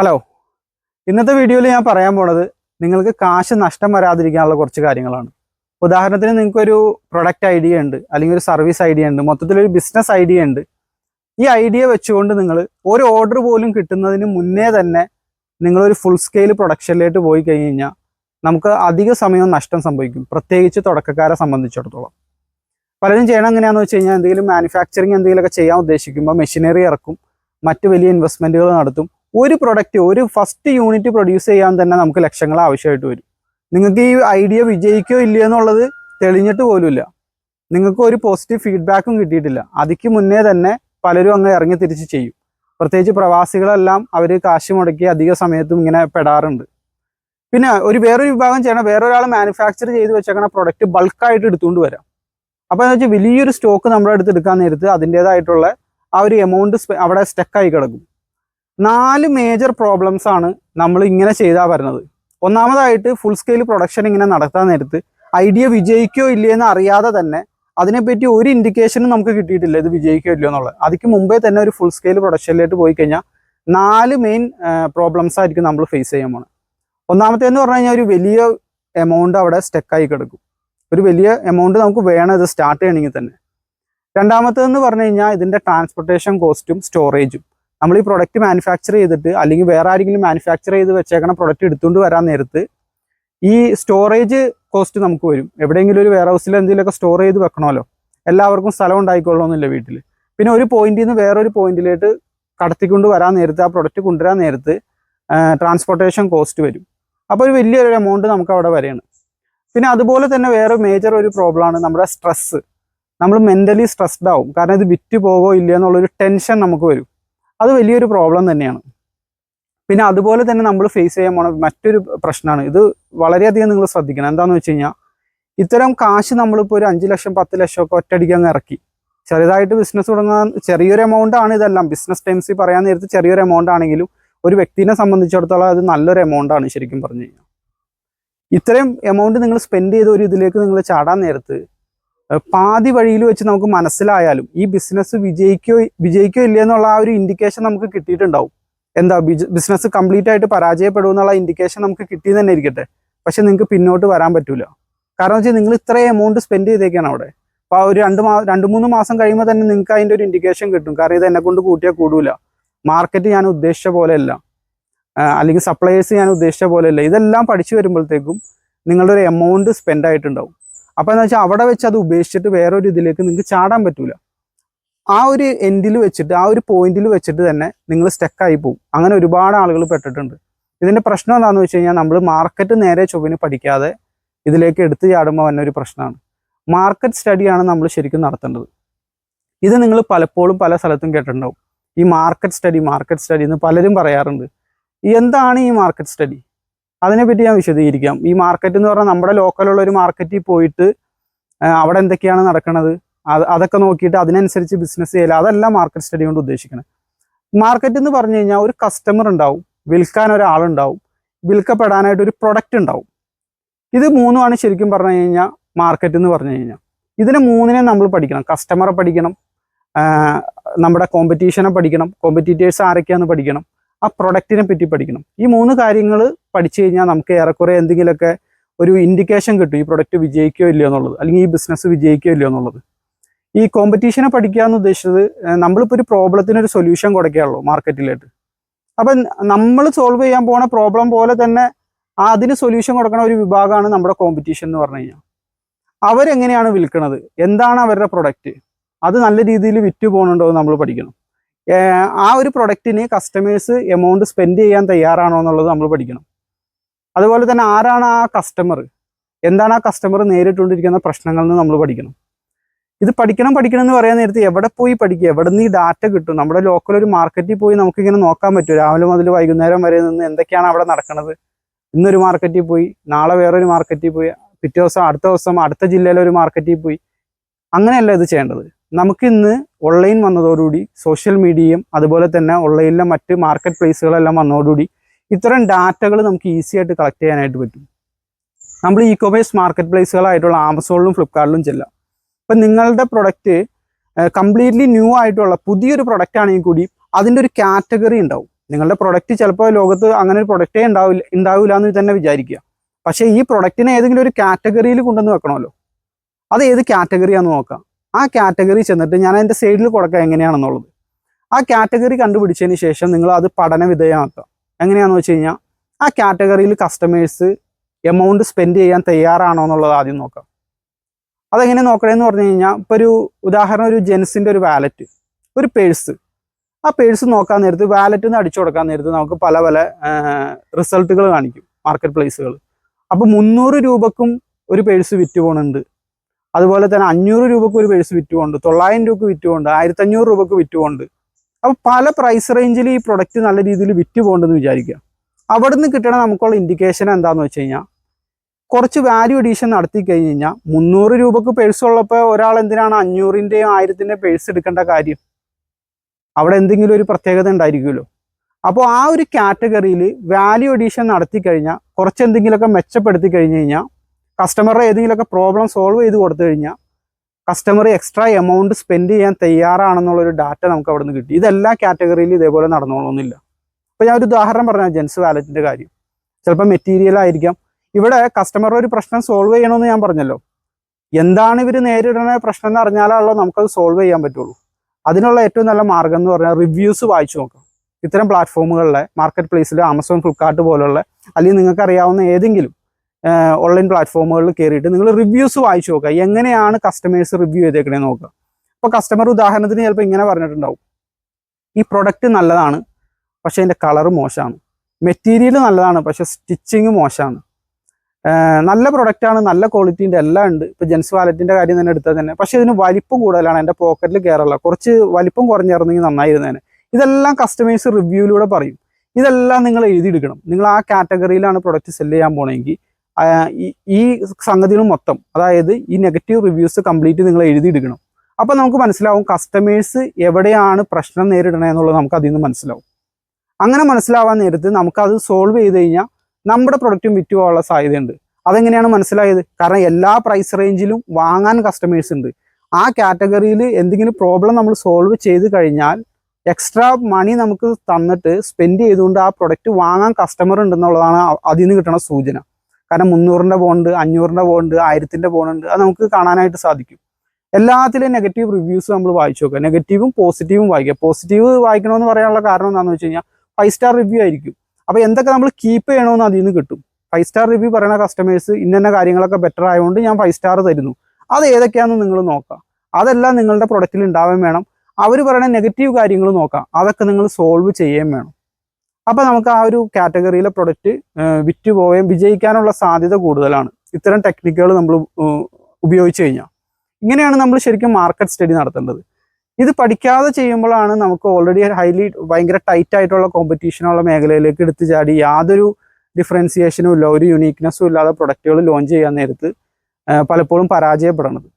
Hello ഇന്നത്തെ വീഡിയോയിൽ ഞാൻ പറയാൻ പോണത് നിങ്ങൾക്ക് കാശ് നഷ്ടം വരാതിരിക്കാനുള്ള കുറച്ച് കാര്യങ്ങളാണ്. ഉദാഹരണത്തിന് നിങ്ങൾക്കൊരു പ്രൊഡക്റ്റ് ഐഡിയ ഉണ്ട് അല്ലെങ്കിൽ ഒരു സർവീസ് ഐഡിയ ഉണ്ട് മൊത്തത്തിലൊരു ബിസിനസ് ഐഡിയ ഉണ്ട്. ഈ ഐഡിയ വെച്ചുകൊണ്ട് നിങ്ങൾ ഒരു ഓർഡർ പോലും കിട്ടുന്നതിന് മുന്നേ തന്നെ നിങ്ങളൊരു ഫുൾ സ്കെയിൽ പ്രൊഡക്ഷനിലേക്ക് പോയി കഴിഞ്ഞ് കഴിഞ്ഞാൽ നമുക്ക് അധിക സമയം നഷ്ടം സംഭവിക്കും പ്രത്യേകിച്ച് തുടക്കക്കാരെ സംബന്ധിച്ചിടത്തോളം. പലരും ചെയ്യണം എങ്ങനെയാണെന്ന് വെച്ച് കഴിഞ്ഞാൽ എന്തെങ്കിലും മാനുഫാക്ചറിങ് എന്തെങ്കിലുമൊക്കെ ചെയ്യാൻ ഉദ്ദേശിക്കുമ്പോൾ മെഷീനറി ഇറക്കും മറ്റു വലിയ ഇൻവെസ്റ്റ്മെന്റുകൾ നടത്തും. ഒരു പ്രൊഡക്റ്റ് ഒരു ഫസ്റ്റ് യൂണിറ്റ് പ്രൊഡ്യൂസ് ചെയ്യാൻ തന്നെ നമുക്ക് ലക്ഷങ്ങൾ ആവശ്യമായിട്ട് വരും. നിങ്ങൾക്ക് ഈ ഐഡിയ വിജയിക്കോ ഇല്ലയോ എന്നുള്ളത് തെളിഞ്ഞിട്ട് പോലുമില്ല. നിങ്ങൾക്ക് ഒരു പോസിറ്റീവ് ഫീഡ്ബാക്കും കിട്ടിയിട്ടില്ല. അതിക്ക് മുന്നേ തന്നെ പലരും അങ്ങ് ഇറങ്ങി തിരിച്ച് ചെയ്യും. പ്രത്യേകിച്ച് പ്രവാസികളെല്ലാം അവർ കാശ് മുടക്കി അധിക സമയത്തും ഇങ്ങനെ പെടാറുണ്ട്. പിന്നെ ഒരു വേറൊരു വിഭാഗം ചെയ്യണം. വേറൊരാൾ മാനുഫാക്ചർ ചെയ്ത് വെച്ചേക്കണ പ്രൊഡക്റ്റ് ബൾക്കായിട്ട് എടുത്തുകൊണ്ട് വരാം. അപ്പോൾ എന്ന് വെച്ചാൽ വലിയൊരു സ്റ്റോക്ക് നമ്മുടെ അടുത്ത് എടുക്കാൻ നേരത്ത് അതിന്റേതായിട്ടുള്ള ആ ഒരു എമൗണ്ട് അവിടെ സ്റ്റക്കായി കിടക്കും. നാല് മേജർ പ്രോബ്ലംസ് ആണ് നമ്മൾ ഇങ്ങനെ ചെയ്താൽ വരുന്നത്. ഒന്നാമതായിട്ട് ഫുൾ സ്കെയിൽ പ്രൊഡക്ഷൻ ഇങ്ങനെ നടത്താൻ നേരത്ത് ഐഡിയ വിജയിക്കോ ഇല്ലയെന്ന് അറിയാതെ തന്നെ അതിനെപ്പറ്റി ഒരു ഇൻഡിക്കേഷനും നമുക്ക് കിട്ടിയിട്ടില്ല ഇത് വിജയിക്കോ ഇല്ലയോ എന്നുള്ളത്. അതിക്ക് മുമ്പേ തന്നെ ഒരു ഫുൾ സ്കെയിൽ പ്രൊഡക്ഷനിലേക്ക് പോയി കഴിഞ്ഞാൽ നാല് മെയിൻ പ്രോബ്ലംസ് ആയിരിക്കും നമ്മൾ ഫേസ് ചെയ്യാൻ പോണത്. ഒന്നാമത്തേന്ന് പറഞ്ഞു കഴിഞ്ഞാൽ ഒരു വലിയ എമൗണ്ട് അവിടെ സ്റ്റക്കായി കിടക്കും. ഒരു വലിയ എമൗണ്ട് നമുക്ക് വേണം ഇത് സ്റ്റാർട്ട് ചെയ്യണമെങ്കിൽ തന്നെ. രണ്ടാമത്തേന്ന് പറഞ്ഞു കഴിഞ്ഞാൽ ഇതിന്റെ ട്രാൻസ്പോർട്ടേഷൻ കോസ്റ്റും സ്റ്റോറേജും നമ്മൾ ഈ പ്രൊഡക്റ്റ് മാനുഫാക്ചർ ചെയ്തിട്ട് അല്ലെങ്കിൽ വേറെ ആരെങ്കിലും മാനുഫാക്ചർ ചെയ്ത് വെച്ചേക്കണ പ്രൊഡക്റ്റ് എടുത്തുകൊണ്ട് വരാൻ നേരത്ത് ഈ സ്റ്റോറേജ് കോസ്റ്റ് നമുക്ക് വരും. എവിടെയെങ്കിലും ഒരു വെയർ ഹൗസിൽ എന്തെങ്കിലുമൊക്കെ സ്റ്റോർ ചെയ്ത് വെക്കണമല്ലോ. എല്ലാവർക്കും സ്ഥലം ഉണ്ടായിക്കൊള്ളണമെന്നില്ല വീട്ടിൽ പിന്നെ ഒരു പോയിന്റിൽ നിന്ന് വേറൊരു പോയിന്റിലേക്ക് കടത്തിക്കൊണ്ട് വരാൻ നേരത്ത് ആ പ്രൊഡക്റ്റ് കൊണ്ടുവരാൻ നേരത്ത് ട്രാൻസ്പോർട്ടേഷൻ കോസ്റ്റ് വരും. അപ്പോൾ ഒരു വലിയൊരു എമൗണ്ട് നമുക്ക് അവിടെ വരെയാണ്. പിന്നെ അതുപോലെ തന്നെ വേറെ മേജർ ഒരു പ്രോബ്ലമാണ് നമ്മുടെ സ്ട്രെസ്സ് നമ്മൾ മെന്റലി സ്ട്രെസ്ഡ് ആവും. കാരണം ഇത് വിറ്റ് പോകോ ഇല്ല എന്നുള്ളൊരു ടെൻഷൻ നമുക്ക് വരും. അത് വലിയൊരു പ്രോബ്ലം തന്നെയാണ്. പിന്നെ അതുപോലെ തന്നെ നമ്മൾ ഫേസ് ചെയ്യാൻ പോണ മറ്റൊരു പ്രശ്നമാണ് ഇത് വളരെയധികം നിങ്ങൾ ശ്രദ്ധിക്കണം. എന്താണെന്ന് വെച്ച് കഴിഞ്ഞാൽ ഇത്തരം കാശ് നമ്മളിപ്പോൾ ഒരു അഞ്ച് ലക്ഷം പത്ത് ലക്ഷം ഒക്കെ ഒറ്റയടിക്ക് അങ്ങ് ഇറക്കി. ചെറുതായിട്ട് ബിസിനസ് തുടങ്ങാൻ ചെറിയൊരു എമൗണ്ട് ആണ് ഇതെല്ലാം. ബിസിനസ് ടൈംസിൽ പറയാൻ നേരത്ത് ചെറിയൊരു എമൗണ്ട് ആണെങ്കിലും ഒരു വ്യക്തിനെ സംബന്ധിച്ചിടത്തോളം അത് നല്ലൊരു എമൗണ്ട് ആണ് ശരിക്കും പറഞ്ഞു കഴിഞ്ഞാൽ ഇത്രയും എമൗണ്ട് നിങ്ങൾ സ്പെൻഡ് ചെയ്ത ഒരു ഇതിലേക്ക് നിങ്ങൾ ചാടാൻ നേരത്ത് പാതി വഴിയിൽ വെച്ച് നമുക്ക് മനസ്സിലായാലും ഈ ബിസിനസ് വിജയിക്കോ വിജയിക്കോ ഇല്ല എന്നുള്ള ആ ഒരു ഇൻഡിക്കേഷൻ നമുക്ക് കിട്ടിയിട്ടുണ്ടാവും. എന്താ ബിസിനസ് കംപ്ലീറ്റ് ആയിട്ട് പരാജയപ്പെടും എന്നുള്ള ഇൻഡിക്കേഷൻ നമുക്ക് കിട്ടി തന്നെ ഇരിക്കട്ടെ. പക്ഷെ നിങ്ങൾക്ക് പിന്നോട്ട് വരാൻ പറ്റൂല. കാരണം വെച്ചാൽ നിങ്ങൾ ഇത്രയും എമൗണ്ട് സ്പെൻഡ് ചെയ്തേക്കാണ് അവിടെ. അപ്പോൾ ആ ഒരു രണ്ട് മാ രണ്ട് മൂന്ന് മാസം കഴിയുമ്പോൾ തന്നെ നിങ്ങൾക്ക് അതിന്റെ ഒരു ഇൻഡിക്കേഷൻ കിട്ടും. കാരണം ഇത് എന്നെ കൊണ്ട് കൂട്ടിയാൽ കൂടൂല. മാർക്കറ്റ് ഞാൻ ഉദ്ദേശിച്ച പോലെയല്ല. അല്ല അല്ലെങ്കിൽ സപ്ലയേഴ്സ് ഞാൻ ഉദ്ദേശിച്ച പോലെയല്ല. ഇതെല്ലാം പഠിച്ചു വരുമ്പോഴത്തേക്കും നിങ്ങളുടെ ഒരു എമൗണ്ട് സ്പെൻഡ് ആയിട്ടുണ്ടാവും. അപ്പോൾ എന്താ വെച്ചാൽ അവിടെ വെച്ച് അത് ഉപേക്ഷിച്ചിട്ട് വേറൊരു ഇതിലേക്ക് നിങ്ങൾക്ക് ചാടാൻ പറ്റൂല. ആ ഒരു എൻഡിൽ വെച്ചിട്ട് ആ ഒരു പോയിന്റിൽ വെച്ചിട്ട് തന്നെ നിങ്ങൾ സ്റ്റക്കായി പോകും അങ്ങനെ ഒരുപാട് ആളുകൾ പെട്ടിട്ടുണ്ട്. ഇതിന്റെ പ്രശ്നം എന്താണെന്ന് വെച്ച് കഴിഞ്ഞാൽ നമ്മൾ മാർക്കറ്റ് നേരെ ചൊവ്വിന് പഠിക്കാതെ ഇതിലേക്ക് എടുത്തു ചാടുമ്പോൾ തന്നെ ഒരു പ്രശ്നമാണ് മാർക്കറ്റ് സ്റ്റഡിയാണ് നമ്മൾ ശരിക്കും നടത്തേണ്ടത്. ഇത് നിങ്ങൾ പലപ്പോഴും പല സ്ഥലത്തും കേട്ടിട്ടുണ്ടാവും. ഈ മാർക്കറ്റ് സ്റ്റഡി മാർക്കറ്റ് സ്റ്റഡി എന്ന് പലരും പറയാറുണ്ട്. എന്താണ് ഈ മാർക്കറ്റ് സ്റ്റഡി അതിനെപ്പറ്റി ഞാൻ വിശദീകരിക്കാം. ഈ മാർക്കറ്റ് എന്ന് പറഞ്ഞാൽ നമ്മുടെ ലോക്കലുള്ള ഒരു മാർക്കറ്റിൽ പോയിട്ട് അവിടെ എന്തൊക്കെയാണ് നടക്കുന്നത് അത് അതൊക്കെ നോക്കിയിട്ട് അതിനനുസരിച്ച് ബിസിനസ് ചെയ്യല. അതല്ല മാർക്കറ്റ് സ്റ്റഡി കൊണ്ട് ഉദ്ദേശിക്കുന്നത് മാർക്കറ്റ് എന്ന് പറഞ്ഞു കഴിഞ്ഞാൽ ഒരു കസ്റ്റമർ ഉണ്ടാവും. വിൽക്കാൻ ഒരാളുണ്ടാവും. വിൽക്കപ്പെടാനായിട്ട് ഒരു പ്രൊഡക്റ്റ് ഉണ്ടാവും. ഇത് മൂന്നുമാണ് ശരിക്കും പറഞ്ഞു കഴിഞ്ഞാൽ മാർക്കറ്റ് എന്ന് പറഞ്ഞു കഴിഞ്ഞാൽ. ഇതിനെ മൂന്നിനെ നമ്മൾ പഠിക്കണം. കസ്റ്റമറെ പഠിക്കണം. നമ്മുടെ കോമ്പറ്റീഷനെ പഠിക്കണം. കോമ്പറ്റീറ്റേഴ്സ് ആരൊക്കെയാണെന്ന് പഠിക്കണം. ആ പ്രൊഡക്റ്റിനെ പറ്റി പഠിക്കണം. ഈ മൂന്ന് കാര്യങ്ങൾ പഠിച്ചു കഴിഞ്ഞാൽ നമുക്ക് ഏറെക്കുറെ എന്തെങ്കിലുമൊക്കെ ഒരു ഇൻഡിക്കേഷൻ കിട്ടും. ഈ പ്രൊഡക്റ്റ് വിജയിക്കോ ഇല്ലയോ എന്നുള്ളത്. അല്ലെങ്കിൽ ഈ ബിസിനസ് വിജയിക്കോ ഇല്ലയോ എന്നുള്ളത്. ഈ കോമ്പറ്റീഷനെ പഠിക്കുക എന്ന് ഉദ്ദേശിച്ചത് നമ്മളിപ്പോൾ ഒരു പ്രോബ്ലത്തിന് ഒരു സൊല്യൂഷൻ കൊടുക്കുകയുള്ളൂ മാർക്കറ്റിലായിട്ട് അപ്പം നമ്മൾ സോൾവ് ചെയ്യാൻ പോണ പ്രോബ്ലം പോലെ തന്നെ അതിന് സൊല്യൂഷൻ കൊടുക്കുന്ന ഒരു വിഭാഗമാണ് നമ്മുടെ കോമ്പറ്റീഷൻ എന്ന് പറഞ്ഞു കഴിഞ്ഞാൽ അവരെങ്ങനെയാണ് വിൽക്കുന്നത് എന്താണ് അവരുടെ പ്രൊഡക്റ്റ് അത് നല്ല രീതിയിൽ വിറ്റ് പോകുന്നുണ്ടോ എന്ന് നമ്മൾ പഠിക്കണം. ആ ഒരു പ്രൊഡക്റ്റിന് കസ്റ്റമേഴ്സ് എമൗണ്ട് സ്പെൻഡ് ചെയ്യാൻ തയ്യാറാണോ എന്നുള്ളത് നമ്മൾ പഠിക്കണം. അതുപോലെ തന്നെ ആരാണ് ആ കസ്റ്റമർ എന്താണ് ആ കസ്റ്റമർ നേരിട്ടുകൊണ്ടിരിക്കുന്ന പ്രശ്നങ്ങൾ എന്ന് നമ്മൾ പഠിക്കണം. ഇത് പഠിക്കണം പഠിക്കണം എന്ന് പറയാൻ നേരത്തെ എവിടെ പോയി പഠിക്കുക? എവിടെ നിന്ന് ഈ ഡാറ്റ കിട്ടും? നമ്മുടെ ലോക്കൽ ഒരു മാർക്കറ്റിൽ പോയി നമുക്കിങ്ങനെ നോക്കാൻ പറ്റും രാവിലെ മുതൽ വൈകുന്നേരം വരെ നിന്ന് എന്തൊക്കെയാണ് അവിടെ നടക്കുന്നത് ഇന്നൊരു മാർക്കറ്റിൽ പോയി നാളെ വേറൊരു മാർക്കറ്റിൽ പോയി പിറ്റേ ദിവസം അടുത്ത ദിവസം അടുത്ത ജില്ലയിലെ ഒരു മാർക്കറ്റിൽ പോയി. അങ്ങനെയല്ല ഇത് ചെയ്യേണ്ടത്. നമുക്ക് ഇന്ന് ഓൺലൈൻ വന്നതോടുകൂടി സോഷ്യൽ മീഡിയയും അതുപോലെ തന്നെ ഓൺലൈനിലെ മറ്റ് മാർക്കറ്റ് പ്ലേസുകളെല്ലാം വന്നതോടുകൂടി ഇത്തരം ഡാറ്റകൾ നമുക്ക് ഈസി ആയിട്ട് കളക്ട് ചെയ്യാനായിട്ട് പറ്റും. നമ്മൾ ഇ കൊമേഴ്സ് മാർക്കറ്റ് പ്ലേസുകളായിട്ടുള്ള ആമസോണിലും ഫ്ലിപ്കാർട്ടിലും ചെല്ലാം. ഇപ്പം നിങ്ങളുടെ പ്രൊഡക്റ്റ് കംപ്ലീറ്റ്ലി ന്യൂ ആയിട്ടുള്ള പുതിയൊരു പ്രൊഡക്റ്റ് ആണെങ്കിൽ കൂടി അതിന്റെ ഒരു കാറ്റഗറി ഉണ്ടാവും. നിങ്ങളുടെ പ്രൊഡക്റ്റ് ചിലപ്പോൾ ലോകത്ത് അങ്ങനെ ഒരു പ്രൊഡക്റ്റേ ഉണ്ടാവില്ല ഉണ്ടാവില്ല എന്ന് തന്നെ വിചാരിക്കുക. പക്ഷേ ഈ പ്രൊഡക്റ്റിനെ ഏതെങ്കിലും ഒരു കാറ്റഗറിയിൽ കൊണ്ടുവന്ന് വെക്കണമല്ലോ. അത് ഏത് കാറ്റഗറിയാണെന്ന് നോക്കാം. ആ കാറ്റഗറി ചെന്നിട്ട് ഞാൻ അതിന്റെ സൈഡിൽ കൊടുക്കുക എങ്ങനെയാണെന്നുള്ളത്. ആ കാറ്റഗറി കണ്ടുപിടിച്ചതിന് ശേഷം നിങ്ങൾ അത് പഠന വിധേയമാക്കുക. എങ്ങനെയാണെന്ന് വെച്ച് കഴിഞ്ഞാൽ ആ കാറ്റഗറിയിൽ കസ്റ്റമേഴ്സ് എമൗണ്ട് സ്പെൻഡ് ചെയ്യാൻ തയ്യാറാണോ എന്നുള്ളത് ആദ്യം നോക്കാം അതെങ്ങനെ നോക്കണമെന്ന് പറഞ്ഞു കഴിഞ്ഞാൽ ഇപ്പോൾ ഒരു ഉദാഹരണം ഒരു ജെൻസിന്റെ ഒരു വാലറ്റ് ഒരു പേഴ്സ് ആ പേഴ്സ് നോക്കാൻ നേരത്ത് വാലറ്റിൽ നിന്ന് അടിച്ചു കൊടുക്കാൻ നേരത്ത് നമുക്ക് പല പല റിസൾട്ടുകൾ കാണിക്കും. മാർക്കറ്റ് പ്ലേസുകൾ അപ്പോൾ മുന്നൂറ് രൂപക്കും ഒരു പേഴ്സ് വിറ്റ് പോകുന്നുണ്ട് അതുപോലെ തന്നെ അഞ്ഞൂറ് രൂപക്ക് ഒരു പേഴ്സ് വിറ്റുകൊണ്ട് തൊള്ളായിരം രൂപക്ക് വിറ്റുകൊണ്ട് ആയിരത്തി ആയിരത്തഞ്ഞൂറ് രൂപക്ക് വിറ്റുകൊണ്ട് അപ്പോൾ പല പ്രൈസ് റേഞ്ചിൽ ഈ പ്രൊഡക്റ്റ് നല്ല രീതിയിൽ വിറ്റ് പോകണ്ടെന്ന് വിചാരിക്കുക. അവിടെ നിന്ന് കിട്ടണ നമുക്കുള്ള ഇൻഡിക്കേഷൻ എന്താണെന്ന് വെച്ച് കഴിഞ്ഞാൽ കുറച്ച് വാല്യൂ എഡീഷൻ നടത്തി കഴിഞ്ഞ് കഴിഞ്ഞാൽ മുന്നൂറ് രൂപക്ക് പേഴ്സ് ഉള്ളപ്പോൾ ഒരാൾ എന്തിനാണ് അഞ്ഞൂറിന്റെയും ആയിരത്തിന്റെയും പേഴ്സ് എടുക്കേണ്ട കാര്യം? അവിടെ എന്തെങ്കിലും ഒരു പ്രത്യേകത ഉണ്ടായിരിക്കുമല്ലോ. അപ്പോൾ ആ ഒരു കാറ്റഗറിയിൽ വാല്യൂ എഡീഷൻ നടത്തി കഴിഞ്ഞാൽ കുറച്ച് എന്തെങ്കിലുമൊക്കെ മെച്ചപ്പെടുത്തി കഴിഞ്ഞ് കഴിഞ്ഞാൽ കസ്റ്റമറുടെ ഏതെങ്കിലുമൊക്കെ പ്രോബ്ലം സോൾവ് ചെയ്ത് കൊടുത്തു കഴിഞ്ഞാൽ കസ്റ്റമർ എക്സ്ട്രാ എമൗണ്ട് സ്പെൻഡ് ചെയ്യാൻ തയ്യാറാണെന്നുള്ളൊരു ഡാറ്റ നമുക്ക് അവിടെ നിന്ന് കിട്ടി. ഇതെല്ലാ കാറ്റഗറിയിലും ഇതേപോലെ നടന്നോളൊന്നുമില്ല അപ്പോൾ ഞാൻ ഒരു ഉദാഹരണം പറഞ്ഞാൽ ജെൻസ് വാലറ്റിന്റെ കാര്യം. ചിലപ്പോൾ മെറ്റീരിയൽ ആയിരിക്കാം. ഇവിടെ കസ്റ്റമറുടെ ഒരു പ്രശ്നം സോൾവ് ചെയ്യണമെന്ന് ഞാൻ പറഞ്ഞല്ലോ. എന്താണ് ഇവർ നേരിടുന്ന പ്രശ്നം എന്ന് അറിഞ്ഞാലാണല്ലോ നമുക്കത് സോൾവ് ചെയ്യാൻ പറ്റുള്ളൂ. അതിനുള്ള ഏറ്റവും നല്ല മാർഗം എന്ന് പറഞ്ഞാൽ റിവ്യൂസ് വായിച്ചു നോക്കാം. ഇത്തരം പ്ലാറ്റ്ഫോമുകളിലെ മാർക്കറ്റ് പ്ലേസിൽ ആമസോൺ ഫ്ലിപ്കാർട്ട് പോലുള്ള അല്ലെങ്കിൽ നിങ്ങൾക്ക് അറിയാവുന്ന ഏതെങ്കിലും ഓൺലൈൻ പ്ലാറ്റ്ഫോമുകളിൽ കയറിയിട്ട് നിങ്ങൾ റിവ്യൂസ് വായിച്ചു നോക്കുക. എങ്ങനെയാണ് കസ്റ്റമേഴ്സ് റിവ്യൂ ചെയ്തേക്കണേ നോക്കുക. അപ്പോൾ കസ്റ്റമർ ഉദാഹരണത്തിന് ചിലപ്പോൾ ഇങ്ങനെ പറഞ്ഞിട്ടുണ്ടാവും. ഈ പ്രൊഡക്റ്റ് നല്ലതാണ് പക്ഷേ അതിന്റെ കളർ മോശമാണ്. മെറ്റീരിയൽ നല്ലതാണ് പക്ഷേ സ്റ്റിച്ചിങ് മോശമാണ്. നല്ല പ്രൊഡക്റ്റാണ് നല്ല ക്വാളിറ്റീന്റെ എല്ലാം ഉണ്ട്. ഇപ്പോൾ ജെൻസ് വാലറ്റിന്റെ കാര്യം തന്നെ എടുത്താൽ തന്നെ. പക്ഷേ ഇതിന് വലിപ്പം കൂടുതലാണ്. എന്റെ പോക്കറ്റിൽ കയറുള്ള കുറച്ച് വലിപ്പം കുറഞ്ഞിരുന്നെങ്കിൽ നന്നായിരുന്നേനെ. ഇതെല്ലാം കസ്റ്റമേഴ്സ് റിവ്യൂവിലൂടെ പറയും. ഇതെല്ലാം നിങ്ങൾ എഴുതിയെടുക്കണം. നിങ്ങൾ ആ കാറ്റഗറിയിലാണ് പ്രൊഡക്റ്റ് സെല്ല് ചെയ്യാൻ പോണെങ്കിൽ ഈ സംഗതികൾ മൊത്തം അതായത് ഈ നെഗറ്റീവ് റിവ്യൂസ് കംപ്ലീറ്റ് നിങ്ങൾ എഴുതിയെടുക്കണം. അപ്പോൾ നമുക്ക് മനസ്സിലാവും കസ്റ്റമേഴ്സ് എവിടെയാണ് പ്രശ്നം നേരിടണേ എന്നുള്ളത് നമുക്ക് അതിൽ നിന്ന് മനസ്സിലാവും. അങ്ങനെ മനസ്സിലാവാൻ നേരത്ത് നമുക്കത് സോൾവ് ചെയ്ത് കഴിഞ്ഞാൽ നമ്മുടെ പ്രൊഡക്റ്റും വിറ്റ് പോകാനുള്ള സാധ്യതയുണ്ട്. അതെങ്ങനെയാണ് മനസ്സിലായത്? കാരണം എല്ലാ പ്രൈസ് റേഞ്ചിലും വാങ്ങാൻ കസ്റ്റമേഴ്സ് ഉണ്ട്. ആ കാറ്റഗറിയിൽ എന്തെങ്കിലും പ്രോബ്ലം നമ്മൾ സോൾവ് ചെയ്ത് കഴിഞ്ഞാൽ എക്സ്ട്രാ മണി നമുക്ക് തന്നിട്ട് സ്പെൻഡ് ചെയ്തുകൊണ്ട് ആ പ്രൊഡക്റ്റ് വാങ്ങാൻ കസ്റ്റമർ ഉണ്ടെന്നുള്ളതാണ് അതിൽ നിന്ന് കിട്ടുന്ന സൂചന. കാരണം മുന്നൂറിന്റെ ബോണ്ട് അഞ്ഞൂറിന്റെ ബോണ്ട് ആയിരത്തിന്റെ ബോണ്ട് അത് നമുക്ക് കാണാനായിട്ട് സാധിക്കും. എല്ലാത്തിലും നെഗറ്റീവ് റിവ്യൂസ് നമ്മൾ വായിച്ചു നോക്കുക. നെഗറ്റീവും പോസിറ്റീവും വായിക്കുക. പോസിറ്റീവ് വായിക്കണമെന്ന് പറയാനുള്ള കാരണം എന്താണെന്ന് വെച്ച് കഴിഞ്ഞാൽ ഫൈവ് സ്റ്റാർ റിവ്യൂ ആയിരിക്കും. അപ്പോൾ എന്തൊക്കെ നമ്മൾ കീപ്പ് ചെയ്യണമെന്ന് അതിൽ നിന്ന് കിട്ടും. ഫൈവ് സ്റ്റാർ റിവ്യൂ പറയുന്ന കസ്റ്റമേഴ്സ് ഇന്ന കാര്യങ്ങളൊക്കെ ബെറ്റർ ആയതുകൊണ്ട് ഞാൻ ഫൈവ് സ്റ്റാർ തരുന്നു. അത് ഏതൊക്കെയാണെന്ന് നിങ്ങൾ നോക്കാം അതെല്ലാം നിങ്ങളുടെ പ്രൊഡക്റ്റിൽ ഉണ്ടാവാൻ വേണം. അവർ പറയുന്ന നെഗറ്റീവ് കാര്യങ്ങൾ നോക്കാം അതൊക്കെ നിങ്ങൾ സോൾവ് ചെയ്യുകയും വേണം. അപ്പോൾ നമുക്ക് ആ ഒരു കാറ്റഗറിയിലെ പ്രൊഡക്റ്റ് വിറ്റ് പോവുകയും വിജയിക്കാനുള്ള സാധ്യത കൂടുതലാണ്. ഇത്തരം ടെക്നിക്കുകൾ നമ്മൾ ഉപയോഗിച്ച് കഴിഞ്ഞാൽ. ഇങ്ങനെയാണ് നമ്മൾ ശരിക്കും മാർക്കറ്റ് സ്റ്റഡി നടത്തേണ്ടത്. ഇത് പഠിക്കാതെ ചെയ്യുമ്പോഴാണ് നമുക്ക് ഓൾറെഡി ഹൈലി ഭയങ്കര ടൈറ്റ് ആയിട്ടുള്ള കോമ്പറ്റീഷനുള്ള മേഖലയിലേക്ക് എടുത്തു ചാടി യാതൊരു ഡിഫറൻസിയേഷനും ഇല്ല ഒരു യുണീക്നെസ്സും ഇല്ലാതെ പ്രൊഡക്റ്റുകൾ ലോഞ്ച് ചെയ്യാൻ നേരത്ത് പലപ്പോഴും പരാജയപ്പെടണത്.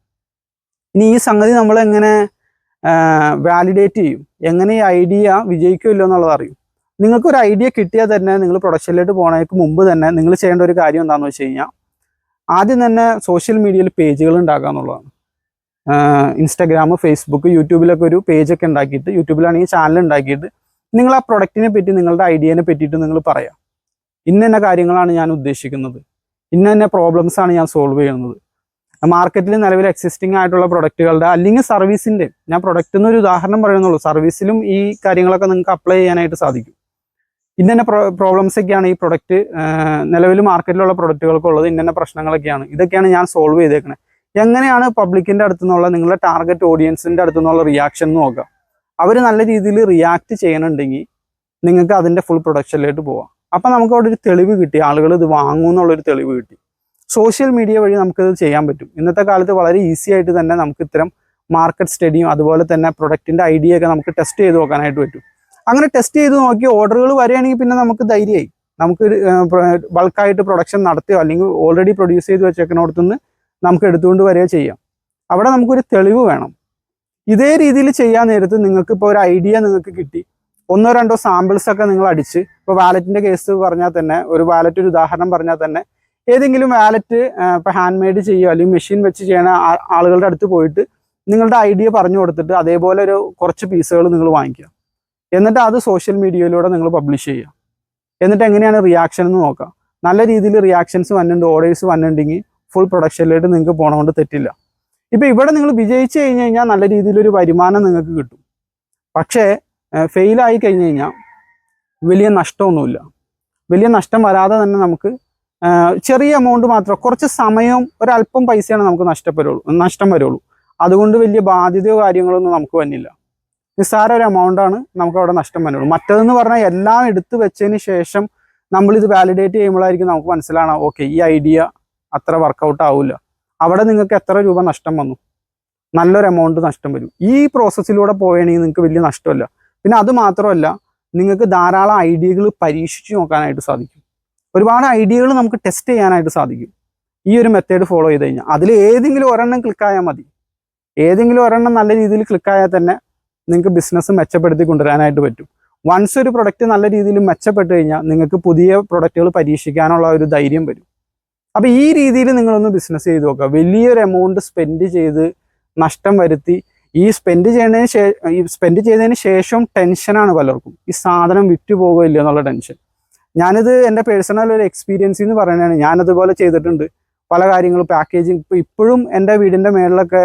ഇനി ഈ സംഗതി നമ്മൾ എങ്ങനെ വാലിഡേറ്റ് ചെയ്യും? എങ്ങനെ ഈ ഐഡിയ വിജയിക്കുമല്ലോ എന്നുള്ളത് അറിയും. നിങ്ങൾക്ക് ഒരു ഐഡിയ കിട്ടിയാൽ തന്നെ നിങ്ങൾ പ്രൊഡക്ഷനിലേക്ക് പോകുന്നതിന് മുമ്പ് തന്നെ നിങ്ങൾ ചെയ്യേണ്ട ഒരു കാര്യം എന്താണെന്ന് വെച്ച് കഴിഞ്ഞാൽ ആദ്യം തന്നെ സോഷ്യൽ മീഡിയയിൽ പേജുകൾ ഉണ്ടാക്കുക എന്നുള്ളതാണ്. ഇൻസ്റ്റാഗ്രാം ഫേസ്ബുക്ക് യൂട്യൂബിലൊക്കെ ഒരു പേജൊക്കെ ഉണ്ടാക്കിയിട്ട് യൂട്യൂബിലാണെങ്കിൽ ചാനൽ ഉണ്ടാക്കിയിട്ട് നിങ്ങൾ ആ പ്രൊഡക്റ്റിനെ പറ്റി നിങ്ങളുടെ ഐഡിയനെ പറ്റിയിട്ട് നിങ്ങൾ പറയാം. ഇന്ന കാര്യങ്ങളാണ് ഞാൻ ഉദ്ദേശിക്കുന്നത്. ഇന്ന പ്രോബ്ലംസ് ആണ് ഞാൻ സോൾവ് ചെയ്യുന്നത്. മാർക്കറ്റിൽ നിലവിൽ എക്സിസ്റ്റിംഗ് ആയിട്ടുള്ള പ്രൊഡക്റ്റുകളുടെ അല്ലെങ്കിൽ സർവീസിന്റെ ഞാൻ പ്രൊഡക്റ്റ് എന്നൊരു ഉദാഹരണം പറയുന്നുള്ളൂ. സർവീസിലും ഈ കാര്യങ്ങളൊക്കെ നിങ്ങൾക്ക് അപ്ലൈ ചെയ്യാനായിട്ട് സാധിക്കും. ഇന്ന പ്രോബ്ലംസ് ഒക്കെയാണ് ഈ പ്രൊഡക്റ്റ് നിലവിൽ മാർക്കറ്റിലുള്ള പ്രൊഡക്റ്റുകൾക്കുള്ളത് ഇന്ന പ്രശ്നങ്ങളൊക്കെയാണ്. ഇതൊക്കെയാണ് ഞാൻ സോൾവ് ചെയ്തേക്കുന്നത് എങ്ങനെയാണ് പബ്ലിക്കിന്റെ അടുത്തു നിന്നുള്ള നിങ്ങളുടെ ടാർഗറ്റ് ഓഡിയൻസിന്റെ അടുത്തു നിന്നുള്ള റിയാക്ഷൻ നോക്കുക. അവർ നല്ല രീതിയിൽ റിയാക്ട് ചെയ്യണമെന്നുണ്ടെങ്കിൽ നിങ്ങൾക്ക് അതിന്റെ ഫുൾ പ്രൊഡക്ഷനിലേക്ക് പോവാം. അപ്പം നമുക്ക് അവിടെ ഒരു തെളിവ് കിട്ടി. ആളുകൾ ഇത് വാങ്ങും എന്നുള്ളൊരു തെളിവ് കിട്ടി. സോഷ്യൽ മീഡിയ വഴി നമുക്കിത് ചെയ്യാൻ പറ്റും. ഇന്നത്തെ കാലത്ത് വളരെ ഈസി ആയിട്ട് തന്നെ നമുക്ക് ഇത്തരം മാർക്കറ്റ് സ്റ്റഡിയും അതുപോലെ തന്നെ പ്രൊഡക്റ്റിന്റെ ഐഡിയ ഒക്കെ നമുക്ക് ടെസ്റ്റ് ചെയ്ത് നോക്കാനായിട്ട് പറ്റും. അങ്ങനെ ടെസ്റ്റ് ചെയ്ത് നോക്കി ഓർഡറുകൾ വരികയാണെങ്കിൽ പിന്നെ നമുക്ക് ധൈര്യമായി. നമുക്ക് ബൾക്കായിട്ട് പ്രൊഡക്ഷൻ നടത്തിയോ അല്ലെങ്കിൽ ഓൾറെഡി പ്രൊഡ്യൂസ് ചെയ്ത് വെച്ചേക്കണോടത്തുനിന്ന് നമുക്ക് എടുത്തുകൊണ്ട് വരിക ചെയ്യാം. അവിടെ നമുക്കൊരു തെളിവ് വേണം. ഇതേ രീതിയിൽ ചെയ്യാൻ നേരത്ത് നിങ്ങൾക്ക് ഇപ്പോൾ ഒരു ഐഡിയ നിങ്ങൾക്ക് കിട്ടി. ഒന്നോ രണ്ടോ സാമ്പിൾസ് ഒക്കെ നിങ്ങൾ അടിച്ച് ഇപ്പോൾ വാലറ്റിന്റെ കേസ് പറഞ്ഞാൽ തന്നെ ഒരു വാലറ്റ് ഒരു ഉദാഹരണം പറഞ്ഞാൽ തന്നെ ഏതെങ്കിലും വാലറ്റ് ഇപ്പോൾ ഹാൻഡ് മെയ്ഡ് ചെയ്യുക അല്ലെങ്കിൽ മെഷീൻ വെച്ച് ചെയ്യണ ആളുകളുടെ അടുത്ത് പോയിട്ട് നിങ്ങളുടെ ഐഡിയ പറഞ്ഞു കൊടുത്തിട്ട് അതേപോലെ ഒരു കുറച്ച് പീസുകൾ നിങ്ങൾ വാങ്ങിക്കുക. എന്നിട്ട് അത് സോഷ്യൽ മീഡിയയിലൂടെ നിങ്ങൾ പബ്ലിഷ് ചെയ്യുക. എന്നിട്ട് എങ്ങനെയാണ് റിയാക്ഷൻ എന്ന് നോക്കുക. നല്ല രീതിയിൽ റിയാക്ഷൻസ് വന്നിട്ടുണ്ട് ഓർഡേഴ്സ് വന്നിട്ടുണ്ടെങ്കിൽ ഫുൾ പ്രൊഡക്ഷനിലേക്ക് നിങ്ങൾക്ക് പോണതുകൊണ്ട് തെറ്റില്ല. ഇപ്പം ഇവിടെ നിങ്ങൾ വിജയിച്ചു കഴിഞ്ഞ് കഴിഞ്ഞാൽ നല്ല രീതിയിലൊരു വരുമാനം നിങ്ങൾക്ക് കിട്ടും. പക്ഷേ ഫെയിലായി കഴിഞ്ഞ് കഴിഞ്ഞാൽ വലിയ നഷ്ടമൊന്നുമില്ല. വലിയ നഷ്ടം വരാതെ തന്നെ നമുക്ക് ചെറിയ എമൗണ്ട് മാത്രം കുറച്ച് സമയവും ഒരല്പം പൈസയാണ് നമുക്ക് നഷ്ടപ്പെടുള്ളൂ നഷ്ടം വരുള്ളൂ. അതുകൊണ്ട് വലിയ ബാധ്യതയോ കാര്യങ്ങളൊന്നും നമുക്ക് വന്നില്ല. നിസ്സാര ഒരു എമൗണ്ടാണ് നമുക്ക് അവിടെ നഷ്ടം വരുന്നത് മറ്റതെന്ന് പറഞ്ഞാൽ എല്ലാം എടുത്തു വെച്ചതിന് ശേഷം നമ്മളിത് വാലിഡേറ്റ് ചെയ്യുമ്പോഴായിരിക്കും നമുക്ക് മനസ്സിലാണ് ഓക്കെ ഈ ഐഡിയ അത്ര വർക്കൗട്ട് ആവില്ല. അവിടെ നിങ്ങൾക്ക് എത്ര രൂപ നഷ്ടം വന്നു? നല്ലൊരു എമൗണ്ട് നഷ്ടം വരും. ഈ പ്രോസസ്സിലൂടെ പോവുകയാണെങ്കിൽ നിങ്ങൾക്ക് വലിയ നഷ്ടമല്ല. പിന്നെ അത് മാത്രമല്ല നിങ്ങൾക്ക് ധാരാളം ഐഡിയകൾ പരീക്ഷിച്ച് നോക്കാനായിട്ട് സാധിക്കും. ഒരുപാട് ഐഡിയകൾ നമുക്ക് ടെസ്റ്റ് ചെയ്യാനായിട്ട് സാധിക്കും. ഈ ഒരു മെത്തേഡ് ഫോളോ ചെയ്ത് കഴിഞ്ഞാൽ. അതിൽ ഏതെങ്കിലും ഒരെണ്ണം ക്ലിക്കായാൽ മതി. ഏതെങ്കിലും ഒരെണ്ണം നല്ല രീതിയിൽ ക്ലിക്കായാൽ തന്നെ നിങ്ങൾക്ക് ബിസിനസ് മെച്ചപ്പെടുത്തി കൊണ്ടുവരാനായിട്ട് പറ്റും. വൺസ് ഒരു പ്രൊഡക്റ്റ് നല്ല രീതിയിൽ മെച്ചപ്പെട്ട് കഴിഞ്ഞാൽ നിങ്ങൾക്ക് പുതിയ പ്രൊഡക്റ്റുകൾ പരീക്ഷിക്കാനുള്ള ഒരു ധൈര്യം വരും. അപ്പോൾ ഈ രീതിയിൽ നിങ്ങളൊന്ന് ബിസിനസ് ചെയ്ത് നോക്കുക. വലിയൊരു എമൗണ്ട് സ്പെൻഡ് ചെയ്ത് നഷ്ടം വരുത്തി ഈ സ്പെൻഡ് ചെയ്യുന്നതിന് ഈ സ്പെൻഡ് ചെയ്തതിന് ശേഷം ടെൻഷനാണ് പലർക്കും. ഈ സാധനം വിറ്റു പോകുമില്ല എന്നുള്ള ടെൻഷൻ ഞാനിത് എന്റെ പേഴ്സണൽ ഒരു എക്സ്പീരിയൻസ് എന്ന് പറയുന്നതാണ്. ഞാനതുപോലെ ചെയ്തിട്ടുണ്ട്. പല കാര്യങ്ങളും പാക്കേജിങ് ഇപ്പോഴും എന്റെ വീടിന്റെ മേളിലൊക്കെ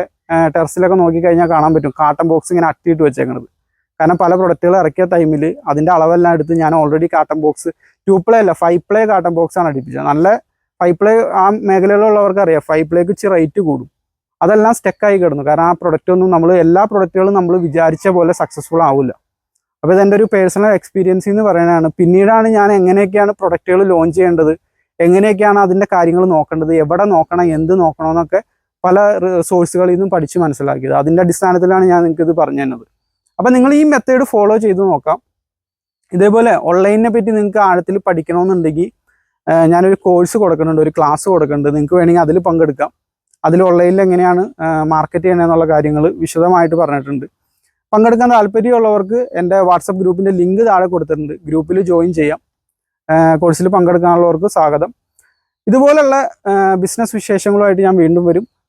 ടെറസിലൊക്കെ നോക്കിക്കഴിഞ്ഞാൽ കാണാൻ പറ്റും. കാട്ടൺ ബോക്സ് ഇങ്ങനെ അട്ടിയിട്ട് വെച്ചേക്കണത്. കാരണം പല പ്രൊഡക്റ്റുകൾ ഇറക്കിയ ടൈമിൽ അതിന്റെ അളവെല്ലാം എടുത്ത് ഞാൻ already carton box two ply അല്ല ഫൈവ് പ്ലേ കാട്ടൺ ബോക്സ് ആണ് അടിപ്പിച്ചത്. നല്ല ഫൈവ് പ്ലേ ആ മേഖലയിലുള്ളവർക്ക് അറിയാം ഫൈവ് പ്ലേക്ക് ഇച്ചിരി റേറ്റ് കൂടും. അതെല്ലാം സ്റ്റെക്കായി കിടന്നു. കാരണം ആ പ്രൊഡക്റ്റ് ഒന്നും നമ്മൾ എല്ലാ പ്രൊഡക്റ്റുകളും നമ്മൾ വിചാരിച്ച പോലെ സക്സസ്ഫുൾ ആവില്ല അപ്പോൾ ഇതെന്റെ ഒരു പേഴ്സണൽ എക്സ്പീരിയൻസ് എന്ന് പറയുന്നതാണ്. പിന്നീടാണ് ഞാൻ എങ്ങനെയൊക്കെയാണ് പ്രൊഡക്റ്റുകൾ ലോഞ്ച് ചെയ്യേണ്ടത് എങ്ങനെയൊക്കെയാണ് അതിന്റെ കാര്യങ്ങൾ നോക്കേണ്ടത് എവിടെ നോക്കണം എന്ത് നോക്കണം എന്നൊക്കെ പല സോഴ്സുകളിൽ നിന്നും പഠിച്ച് മനസ്സിലാക്കിയത്. അതിന്റെ അടിസ്ഥാനത്തിലാണ് ഞാൻ നിങ്ങൾക്ക് ഇത് പറഞ്ഞു തന്നത്. അപ്പം നിങ്ങൾ ഈ മെത്തേഡ് ഫോളോ ചെയ്ത് നോക്കാം. ഇതേപോലെ ഓൺലൈനിനെ പറ്റി നിങ്ങൾക്ക് ആഴത്തിൽ പഠിക്കണമെന്നുണ്ടെങ്കിൽ ഞാനൊരു കോഴ്സ് കൊടുക്കുന്നുണ്ട് ഒരു ക്ലാസ് കൊടുക്കുന്നുണ്ട്. നിങ്ങൾക്ക് വേണമെങ്കിൽ അതിൽ പങ്കെടുക്കാം. അതിൽ ഓൺലൈനിൽ എങ്ങനെയാണ് മാർക്കറ്റ് ചെയ്യണമെന്നുള്ള കാര്യങ്ങൾ വിശദമായിട്ട് പറഞ്ഞിട്ടുണ്ട്. പങ്കെടുക്കാൻ താല്പര്യമുള്ളവർക്ക് എന്റെ വാട്സപ്പ് ഗ്രൂപ്പിന്റെ ലിങ്ക് താഴെ കൊടുത്തിട്ടുണ്ട്. ഗ്രൂപ്പിൽ ജോയിൻ ചെയ്യാം. കോഴ്സിൽ പങ്കെടുക്കാനുള്ളവർക്ക് സ്വാഗതം. ഇതുപോലുള്ള ബിസിനസ് വിശേഷങ്ങളുമായിട്ട് ഞാൻ വീണ്ടും വരും.